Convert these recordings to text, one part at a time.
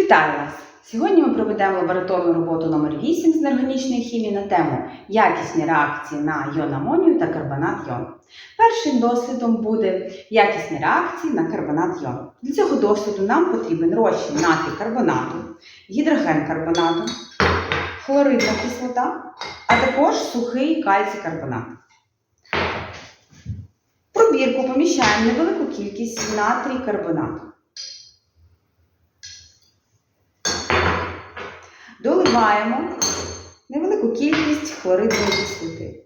Вітаю вас! Сьогодні ми проведемо лабораторну роботу номер 8 з неорганічної хімії на тему якісні реакції на йон амонію та карбонат йон. Першим дослідом буде якісні реакції на карбонат йон. Для цього досліду нам потрібен розчин натрій карбонату, гідроген карбонату, хлоридна кислота, а також сухий кальцій карбонат. В пробірку поміщаємо невелику кількість натрій карбонату. Доливаємо невелику кількість хлоридної кислоти.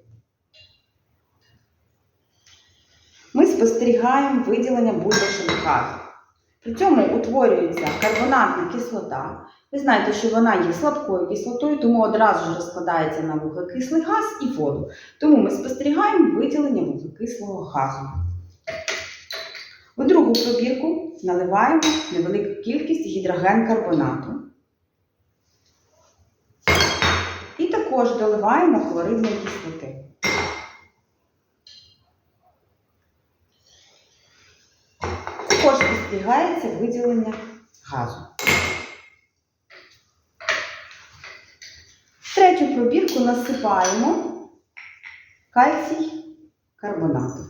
Ми спостерігаємо виділення бульбашевих газу. При цьому утворюється карбонатна кислота. Ви знаєте, що вона є слабкою кислотою, тому одразу ж розкладається на вуглекислий газ і воду. Тому ми спостерігаємо виділення вуглекислого газу. У другу пробірку наливаємо невелику кількість гідроген карбонату. І також доливаємо хлоридної кислоти. Також спостерігається виділення газу. В третю пробірку насипаємо кальцій карбонату.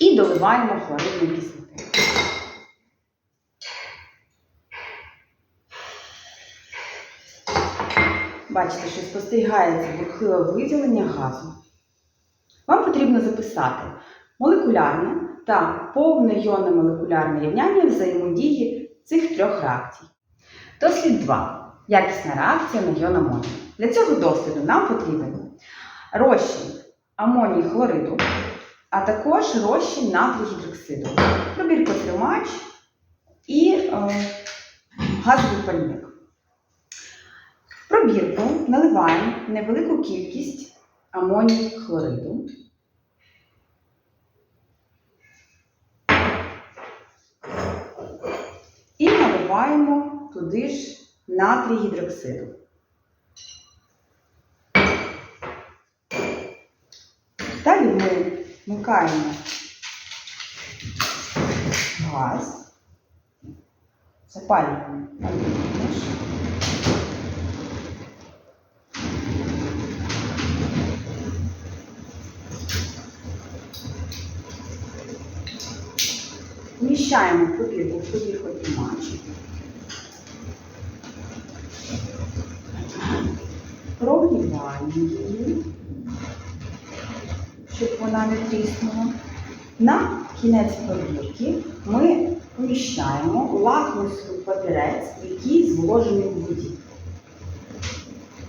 І доливаємо хлоридної кислоти. Бачите, що спостерігається бурхливе виділення газу. Вам потрібно записати молекулярне та повне йонне молекулярне рівняння взаємодії цих трьох реакцій. Дослід 2. Якісна реакція на йон. Для цього досліду нам потрібен розчин амонії хлориду, а також розчин натрію гідроксиду, пробірко тримач і е, газовий пальник. Пробірку наливаємо невелику кількість амонію хлориду. І наливаємо туди ж натрій гідроксиду. Далі ми вмикаємо газ, запалюємо Вміщаємо пробірку в пробірку тримач. Прогріваємо її, щоб вона не тріснула. На кінець пробірки ми поміщаємо лакмусовий папірець, який зволожений в воді.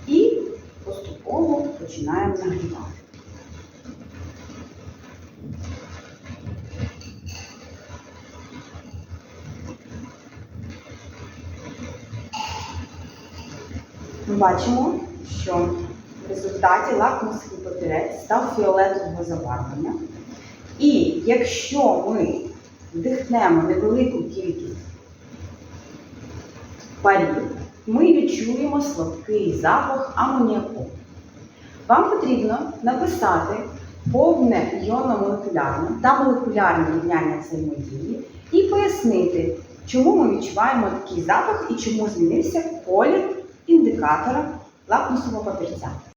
І поступово починаємо нагрівати. Ми бачимо, що в результаті лакмусовий папірець став фіолетового забарвлення. І якщо ми вдихнемо невелику кількість парів, ми відчуємо слабкий запах амоніаку. Вам потрібно написати повне іонно-молекулярне та молекулярне рівняння взаємодії і пояснити, чому ми відчуваємо такий запах і чому змінився колір індикатора лакмусового папірця.